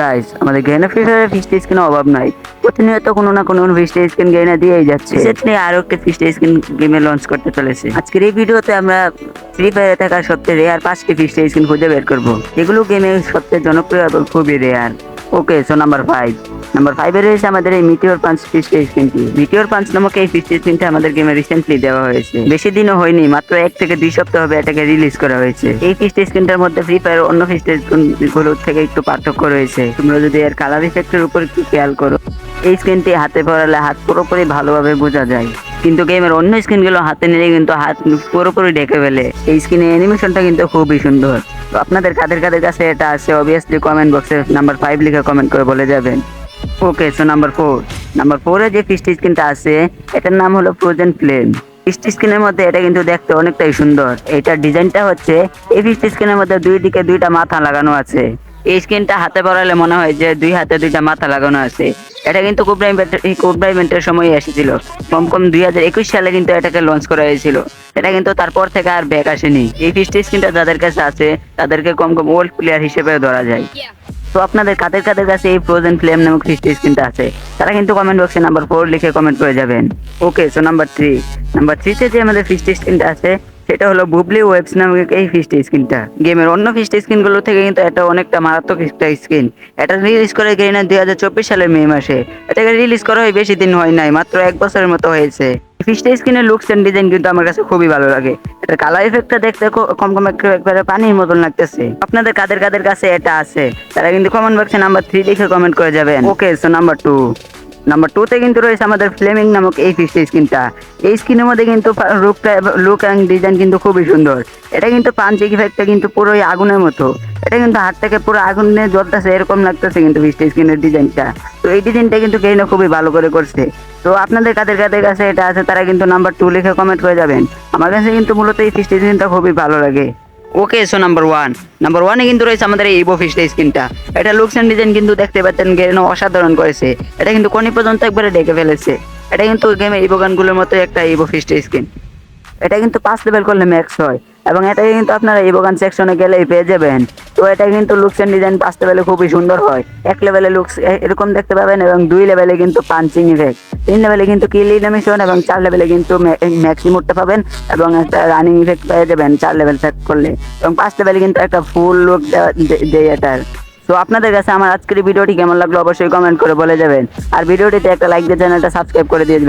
Guys আমাদের গেনা free ফায়ারে ফিস্ট স্কিন অভাব নাই। প্রতিনিয়ত কোনো না কোনো ফিস্ট স্কিন গেনা দিয়েই যাচ্ছে। সেখানে আরও একটা ফিস্ট স্কিন গেমে লঞ্চ করতে চলেছে। আজকের এই ভিডিওতে আমরা ফ্রি ফায়ারে থাকা সবচেয়ে রেয়ার পাঁচটি ফিস্ট স্কিন খুঁজে বের করব। এগুলো গেমে সবচেয়ে জনপ্রিয় এবং খুবই rare okay so number five number ফাইভে রয়েছে আমাদের এই মিটিওর পাঞ্চ ফিস্ট স্কিনটি মিটিওর পাঞ্চ নামক এই ফিস্ট স্কিনটা আমাদের গেমে রিসেন্টলি দেওয়া হয়েছে। বেশি দিনও হয়নি, মাত্র এক থেকে দুই সপ্তাহ হবে এটাকে রিলিজ করা হয়েছে। এই ফিস্ট স্কিনটার মধ্যে ফ্রি ফায়ার অন্য ফিস্ট স্কিনগুলোর থেকে একটু পার্থক্য রয়েছে। তোমরা যদি এর কালার ইফেক্টের উপর একটু খেয়াল করো, এই স্ক্রিনটি হাতে পড়ালে হাত পুরোপুরি ভালোভাবে বোঝা যায়। কিন্তু গেমের অন্য স্কিনগুলো হাতে নিলে কিন্তু হাত পুরোপুরি ঢেকে ফেলে। এই স্কিনের অ্যানিমেশনটা কিন্তু খুবই সুন্দর। তো আপনাদের কাদের কাদের কাছে এটা আছে অবভিয়াসলি কমেন্ট বক্সে নাম্বার ফাইভ লিখে কমেন্ট করে বলে যাবেন। Okay so number four number ফোরে যে ফিস্ট স্ক্রিনটা আছে, এটার নাম হলো ফ্রোজেন ফ্লেম ফিস্টি স্ক্রিনের মধ্যে এটা কিন্তু দেখতে অনেকটাই সুন্দর। এটার ডিজাইনটা হচ্ছে, এই ফিস্ট স্কিনের মধ্যে দুই দিকে দুইটা মাথা লাগানো আছে। এই স্কিনটা হাতে পরালে মনে হয় যে দুই হাতে দুইটা মাথা লাগানো আছে। এটা কিন্তু কোবরা সময় এসেছিল। কম কম দুই হাজার একুশ সালে কিন্তু এটাকে লঞ্চ করা হয়েছিল। এটা কিন্তু তারপর থেকে আর ব্যাক আসেনি। এই ফিস্ট স্কিনটা যাদের কাছে আছে, তাদেরকে কম কম ওল্ড প্লেয়ার হিসেবে ধরা যায়। তো আপনাদের কাদের কাদের কাছে এই ফ্রোজেন ফ্লেম নামক ফিস্ট স্কিনটা আছে? তারা কিন্তু কমেন্ট বক্সে নাম্বার ফোর লিখে কমেন্ট করে যাবেন। Okay so number three number থ্রিতে যে আমাদের ফিস্ট স্কিনটা আছে সেটা হলো বুবলি ওয়েবস নামক এই ফিস্ট স্কিনটা গেমের অন্য ফিস্ট স্কিনগুলো থেকে কিন্তু এটা অনেকটা মারাত্মক একটা স্কিন এটা রিলিজ করে গেইনা দুই হাজার চব্বিশ সালের মে মাসে। এটাকে রিলিজ করা হয় বেশি দিন হয় নাই, মাত্র এক বছরের মতো হয়েছে। ফিস্ট স্কিনের লুকস এন্ড ডিজাইন কিন্তু আমার কাছে খুবই ভালো লাগে। এটা কালার ইফেক্টটা দেখতে কম কম একবারে পানির মতন লাগতেছে। আপনাদের কাদের কাদের কাছে এটা আছে? তারা কিন্তু কমেন্ট বক্সে নাম্বার থ্রি লিখে কমেন্ট করে যাবেন। Okay so number two number two তে কিন্তু রয়েছে আমাদের ফ্লেমিং নামক এই ফিস্ট স্কিনটা এই স্কিনের মধ্যে কিন্তু লুকটা লুক অ্যান্ড ডিজাইন কিন্তু খুবই সুন্দর। এটা কিন্তু পাঞ্চিং ইফেক্টটা কিন্তু পুরোই আগুনের মতো। এটা কিন্তু হাত থেকে পুরো আগুনে জ্বলতেছে, এরকম লাগতেছে কিন্তু ফিস্ট স্কিনের ডিজাইনটা তো এই ডিজাইনটা কিন্তু কেইনো খুবই ভালো করে করছে। তো আপনাদের কাদের কাদের কাছে এটা আছে, তারা কিন্তু নাম্বার টু লিখে কমেন্ট করে যাবেন। আমার কাছে কিন্তু মূলত এই ফিস্ট স্কিনটা খুবই ভালো লাগে। Okay so number one number ওয়ানে কিন্তু রয়েছে আমাদের এই ইবো ফিস্ট স্কিনটা এটা লুকস অ্যান্ড ডিজাইন কিন্তু দেখতে পাচ্ছেন গেরেন অসাধারণ করেছে। এটা কিন্তু কোনি পর্যন্ত একবারে ডেকে ফেলেছে। এটা কিন্তু গেমে ইবো গানগুলোর মতো একটা ইবো ফিস্ট স্কিন এটা কিন্তু পাঁচ লেভেল করলে ম্যাক্স হয়। এবং এটা কিন্তু আপনারা ইভোগান সেকশনে গেলেই পেয়ে যাবেন। তো এটা কিন্তু লুকস এন্ড ডিজাইন পাঁচ লেভেলে খুবই সুন্দর হয়। এক লেভেলে লুকস এরকম দেখতে পাবেন এবং দুই লেভেলে কিন্তু পাঞ্চিং ইফেক্ট তিন লেভেলে কিন্তু কিল ইনিমেশন এবং চার লেভেলে কিন্তু ম্যাক্সি মুডটা পাবেন এবং একটা রানিং ইফেক্ট পেয়ে যাবেন চার লেভেল সেট করলে। এবং পাঁচ লেভেলে কিন্তু একটা ফুল লুক দেয় এটার তো আপনাদের কাছে আমার আজকের ভিডিওটি কেমন লাগল অবশ্যই কমেন্ট করে বলে যাবেন। আর ভিডিওটিতে একটা লাইক দিয়ে চ্যানেলটা সাবস্ক্রাইব করে দিয়ে